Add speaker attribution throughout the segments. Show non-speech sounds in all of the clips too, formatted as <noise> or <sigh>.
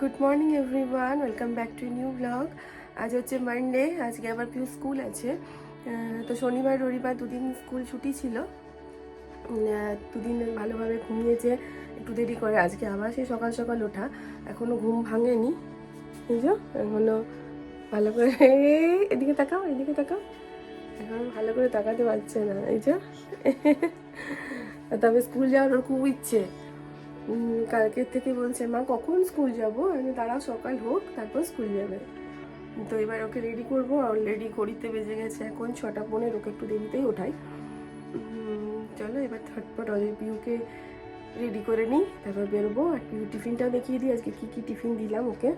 Speaker 1: Good morning everyone welcome back to new blog আজ হচ্ছে Monday আজকে আবার পিউ স্কুল আছে। তো শনিবার, রবিবার দুদিন স্কুল ছুটি ছিল। দুদিন ভালোভাবে ঘুমিয়েছে, একটু দেরি করে। আজকে আবার সেই সকাল সকাল ওঠা। এখনও ঘুম ভাঙেনি। বুঝো এখনও ভালো করে <laughs> এদিকে তাকাও এদিকে তাকাও। এখন ভালো করে তাকাতে পারছে না। এই যে। <laughs> তবে স্কুল যাওয়ার ওর খুব ইচ্ছে। কালকের থেকে বলছে, মা, কখন স্কুল যাব? আমি তারা সকাল হোক, তারপর স্কুল যাবে। তো এবার ওকে রেডি করব অলরেডি ঘড়িতে বেজে গেছে এখন ছটা পনেরো, ওকে একটু দেরিতেই ওঠাই। চলো, এবার ঝটপট অজয় পিউকে রেডি করে নিই, তারপর বেরোবো আর পিউ টিফিনটাও দেখিয়ে দিই, আজকে কী কী টিফিন দিলাম ওকে।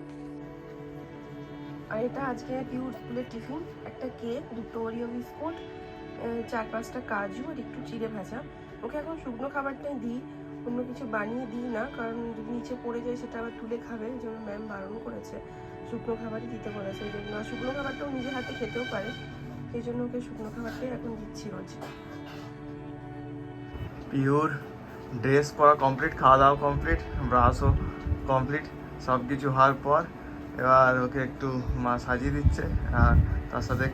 Speaker 1: আর এটা আজকে পিউর স্কুলের টিফিন, একটা কেক, দুটো ওরিও বিস্কুট চার পাঁচটা কাজু আর একটু চিড়ে ভাজা। ওকে এখন শুকনো খাবারটাই দিই। অন্য কিছু বানিয়ে দিই না, কারণ যদি নিচে পড়ে যায় সেটা আবার তুলে খাবে। এই জন্য ম্যাম বারণ করেছে, শুকনো খাবারই দিতে বলেছে এই জন্য। শুকনো খাবারটাও নিজের হাতে খেতেও পারে সেই জন্য ওকে শুকনো খাবারটাই এখন দিচ্ছি রোজ।
Speaker 2: পিওর ড্রেস পরা কমপ্লিট খাওয়া দাওয়া কমপ্লিট ব্রাশও কমপ্লিট সব কিছু হওয়ার পর এবার ওকে একটু মা সাজিয়ে দিচ্ছে। আর তার সাথে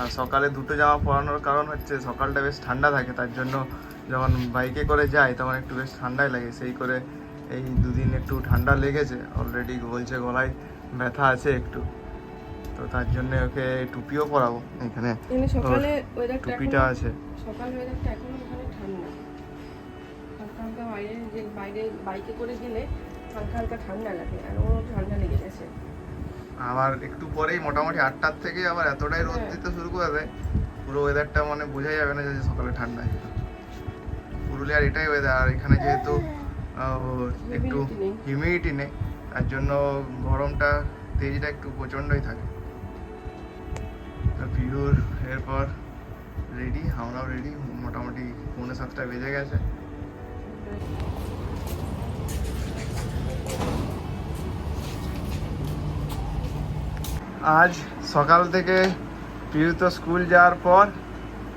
Speaker 2: আর সকালে দুটো জামা পরানোর কারণ হচ্ছে সকালটা বেশ ঠান্ডা থাকে, তার জন্য যখন বাইকে করে যাই তখন একটু বেশ ঠান্ডাই লাগে। সেই করে এই দুদিন একটু ঠান্ডা লেগেছে। অলরেডি বলছে গলায় ব্যথা আছে একটু। তো তার জন্য ওকে টুপিও পরাবো এখানে।
Speaker 1: সকালে
Speaker 2: টুপিটা আছে।
Speaker 1: সকাল ওয়েদারটা এখনও এখানে ঠান্ডা। হালকা হালকা বাইরে যে বাইরে বাইকে করে গেলে হালকা হালকা ঠান্ডা লাগে। আর ওর ঠান্ডা লেগে গেছে।
Speaker 2: আবার একটু পরেই মোটামুটি আটটার থেকে আবার এতটাই রোদ
Speaker 1: হ্যাঁ।
Speaker 2: দিতে শুরু করে দেয় পুরো ওয়েদারটা মানে বোঝাই যাবে না যে সকালে ঠান্ডা। পুরুলিয়ার এটাই ওয়েদার আর এখানে যেহেতু একটু। হিউমিডিটি নেই তার জন্য গরমটা তেজটা একটু প্রচণ্ডই থাকে পিওর এরপর রেডি আমরাও রেডি মোটামুটি পৌনে সাতটা বেজে গেছে আজ সকাল থেকে পিউ তো স্কুল যাওয়ার পর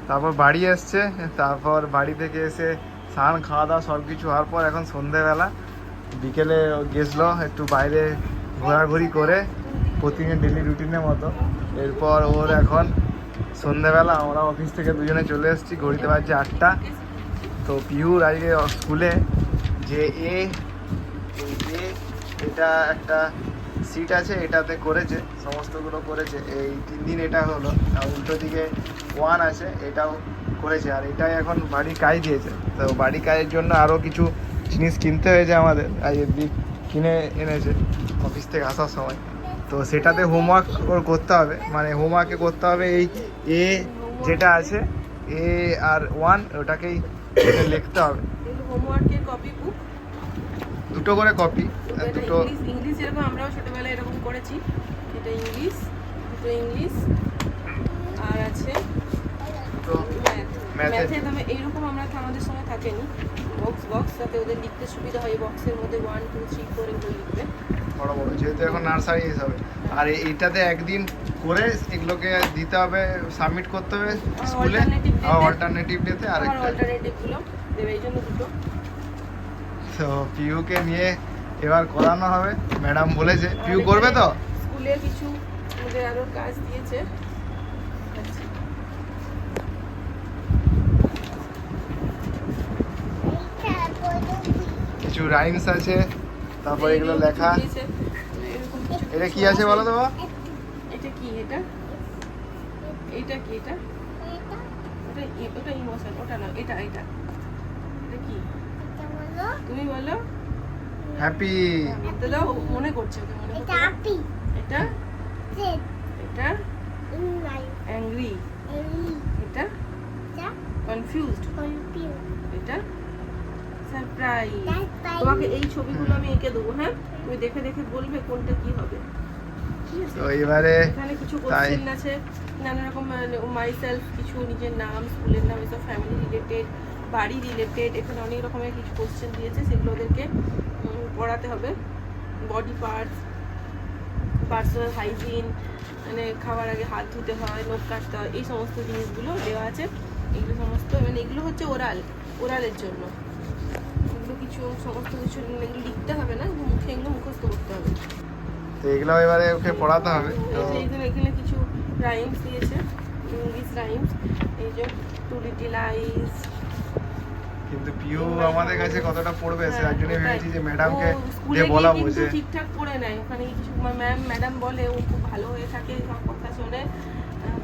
Speaker 2: তারপর বাড়ি এসছে তারপর বাড়ি থেকে এসে স্নান, খাওয়া দাওয়া সব কিছু হওয়ার পর এখন সন্ধেবেলা। বিকেলে গেছিল একটু বাইরে ঘোরাঘুরি করে, প্রতিদিন ডেলি রুটিনের মতো। এরপর ওর এখন সন্ধেবেলা আমরা অফিস থেকে দুজনে চলে এসেছি, ঘড়িতে বাজছে আটটা। তো পিহুর আজকে স্কুলে যে এ এটা একটা সিট আছে, এটাতে করেছে, সমস্তগুলো করেছে। এই তিন দিন এটা হলো। উল্টো দিকে ওয়ান আছে, এটাও করেছে আর এটাই এখন বাড়ি কাজ দিয়েছে। তো বাড়ি কাজের জন্য আরও কিছু জিনিস কিনতে হয়েছে আমাদের আজকের দিক কিনে এনেছে অফিস থেকে আসার সময়। তো সেটাতে হোমওয়ার্ক ওর করতে হবে মানে হোমওয়ার্কে করতে হবে এই এ যেটা আছে এ আর ওয়ান ওটাকেই লিখতে হবে।
Speaker 1: হোমওয়ার্কের কপি বুক
Speaker 2: দুটো করে কপি দুটো
Speaker 1: ইংলিশ যেরকম আমরাও ছোটবেলায় এরকম করেছি। এটা ইংলিশ দুটো ইংলিশ আর আছে
Speaker 2: দুটো
Speaker 1: ম্যাথ এইরকম আমরা আমাদের সময় থাকেনি। বক্স বক্স যাতে ওদের লিখতে সুবিধা হয় বক্সের মধ্যে ওয়ান টু থ্রি ফোর এগুলো লিখবে।
Speaker 2: বড় বড় যেহেতু এখন নার্সারি হিসাবে আর এ- এইটাতে একদিন করে এগুলোকে দিতে হবে সাবমিট করতে হবে স্কুলে। অল্টারনেটিভ ডেতে
Speaker 1: আর অল্টারনেটিভগুলো দেবে এই জন্য দুটো।
Speaker 2: তো পিউকে নিয়ে এবার করানো হবে। ম্যাডাম বলেছে পিউ করবে তো?
Speaker 1: স্কুলের কিছু ওদের আরও কাজ দিয়েছে।
Speaker 2: কিছু রাইমস আছে তারপর এগুলো লেখা। এটা কি আছে বলো তো?
Speaker 1: এটা কি এটা? এটা কি এটা? ওটা ই- ওটা ইমোশন ওটা না এটা এটা। এটা কি? তুমি বলো।
Speaker 2: হ্যাপি
Speaker 1: মনে করছে মনে। এটা এটা অ্যাংরি এটা কনফিউজড এটা সারপ্রাইজ তোমাকে এই ছবিগুলো আমি এঁকে দেবো হ্যাঁ? তুমি দেখে দেখে বলবে কোনটা কি হবে। ঠিক আছে?
Speaker 2: তো এবারে
Speaker 1: এখানে কিছু কোশ্চেন আছে নানা রকম মাই সেলফ কিছু নিজের নাম স্কুলের নাম এসব ফ্যামিলি রিলেটেড বাড়ি রিলেটেড এখানে অনেক রকমের কিছু কোশ্চেন দিয়েছে সেগুলো ওদেরকে পড়াতে হবে। বডি পার্টস পার্সোনাল হাইজিন মানে খাওয়ার আগে হাত ধুতে হয় নখ কাটতে হয় এই সমস্ত জিনিসগুলো দেওয়া আছে। এগুলো সমস্ত মানে এগুলো হচ্ছে ওরাল ওরালের জন্য। কিছু সমস্ত কিছু লিখতে হবে না মুখে এগুলো মুখস্থ করতে হবে।
Speaker 2: তো এগুলো এবারে ওকে পড়াতে হবে
Speaker 1: এখানে কিছু রাইমস দিয়েছে ইংলিশ রাইমস এই যে টু লিটিল আইস
Speaker 2: কিন্তু পিউ আমাদের কাছে কতটা পড়বে সে
Speaker 1: হ্যাঁ,
Speaker 2: একজনই ভেবেছি যে ম্যাডামকে
Speaker 1: ও স্কুলে
Speaker 2: দিয়ে
Speaker 1: গিয়ে
Speaker 2: বলাবো
Speaker 1: কিন্তু
Speaker 2: যে
Speaker 1: ঠিকঠাক পড়ে নেয়। ওখানে কিছু ম্যাম ম্যাডাম বলে ও খুব ভালো হয়ে থাকে সব কথা শোনে।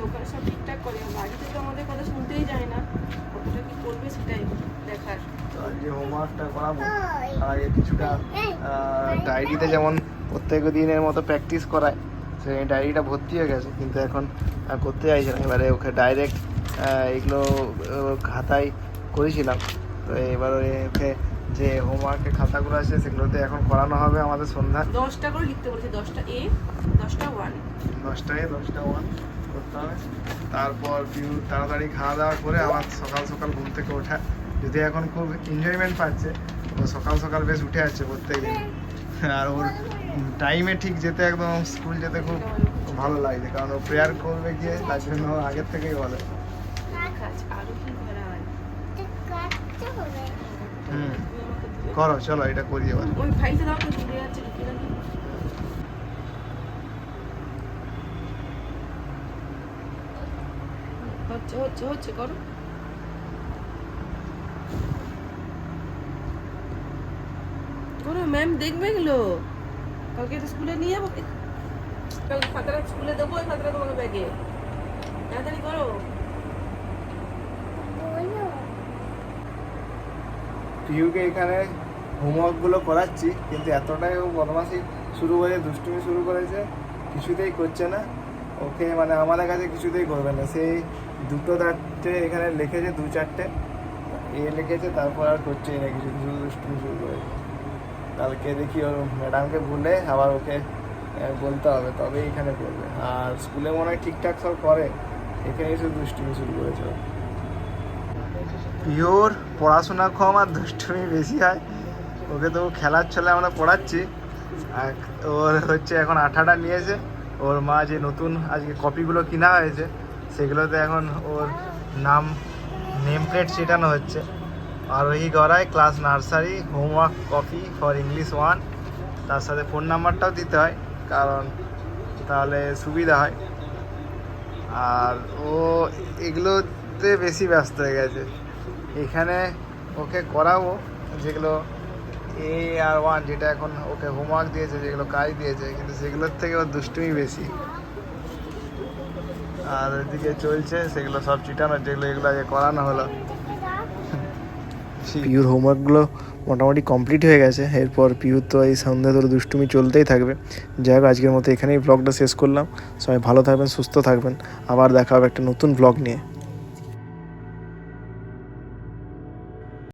Speaker 1: ওখানে সব ঠিকঠাক করে। বাড়িতে তো আমাদের কথা শুনতেই যায় না কতটা কি করবে সেটাই দেখার
Speaker 2: আজকে হোমওয়ার্কটা করাবো আর আগে কিছুটা ডায়েরিতে যেমন প্রত্যেক দিনের মতো প্র্যাকটিস করায় সেই ডায়েরিটা ভর্তি হয়ে গেছে কিন্তু এখন করতে চাইছে না। এবারে ওকে ডাইরেক্ট এগুলো খাতায় করেছিলাম। তো এবার ওকে যে হোমওয়ার্কের খাতাগুলো আছে সেগুলোতে এখন করানো হবে আমাদের সন্ধ্যা।
Speaker 1: দশটা করে লিখতে বলেছে দশটা এ দশটা ওয়ান।
Speaker 2: দশটায় দশটা ওয়ান করতে হবে। তারপর পিউ তাড়াতাড়ি খাওয়া দাওয়া করে আবার সকাল সকাল ঘুম থেকে ওঠা। যদি এখন খুব এনজয়মেন্ট পাচ্ছে ও সকাল সকাল বেশ উঠে যাচ্ছে প্রত্যেক। দিন আর ওর টাইমে ঠিক যেতে একদম স্কুল যেতে খুব ভালো লাগছে, কারণ ও প্রেয়ার করবে গিয়ে, তার জন্য আগের থেকেই বলে। হুম। করো, চলো, এটা করি এবার।
Speaker 1: হচ্ছে হচ্ছে হচ্ছে, করো। করো ম্যাম দেখবে এগুলো? কালকে তো স্কুলে নিয়ে যাব। কালকে খাতাটা স্কুলে দেবো, ওই খাতাটা তোমাকে ব্যাগে। তাড়াতাড়ি করো।
Speaker 2: পিউকে এখানে হোমওয়ার্কগুলো করাচ্ছি, কিন্তু এতটাই ও বদমাশি শুরু করে, দুষ্টুমি শুরু করেছে, কিছুতেই করছে না। ওকে মানে আমাদের কাছে কিছুতেই করবে না। সেই দুটো চারটে এখানে লিখেছে, দু চারটে। এ লিখেছে, তারপর আর করছেই না কিছু দুষ্টুমি শুরু করেছে। কালকে দেখি ওর ম্যাডামকে বলে আবার ওকে বলতে হবে, তবেই এখানে করবে আর স্কুলে মনে হয় ঠিকঠাক সব করে, এখানে এসে দুষ্টুমি শুরু করেছে পিওর পড়াশোনা কম আর দুষ্টুমি বেশি হয়। ওকে তো খেলার ছলে আমরা পড়াচ্ছি। আর ওর হচ্ছে এখন আঠাটা নিয়েছে। ওর মা যে নতুন আজকে কপিগুলো কিনা হয়েছে, সেগুলোতে এখন ওর নাম, নেম প্লেট ছেটানো হচ্ছে। আরোহী গড়ায় class nursery homework copy for English one তার সাথে ফোন নাম্বারটাও দিতে হয়, কারণ তাহলে সুবিধা হয়। আর ও এগুলোতে বেশি ব্যস্ত হয়ে গেছে। এখানে ওকে করাবো, যেগুলো এ আর ওয়ান যেটা এখন ওকে হোমওয়ার্ক দিয়েছে, যেগুলো কাজ দিয়েছে, কিন্তু সেগুলোর থেকে ওর দুষ্টুমি বেশি। আর ওইদিকে চলছে, সেগুলো সব চিটানো, যেগুলো এগুলো আগে করানো হলো। পিউর হোমওয়ার্কগুলো মোটামুটি কমপ্লিট হয়ে গেছে। এরপর পিউর তো এই সন্ধ্যা ধরে দুষ্টুমি চলতেই থাকবে। যাই হোক, আজকের মতো এখানেই ব্লগটা শেষ করলাম। সবাই ভালো থাকবেন, সুস্থ থাকবেন। আবার দেখা হবে একটা নতুন ব্লগ নিয়ে।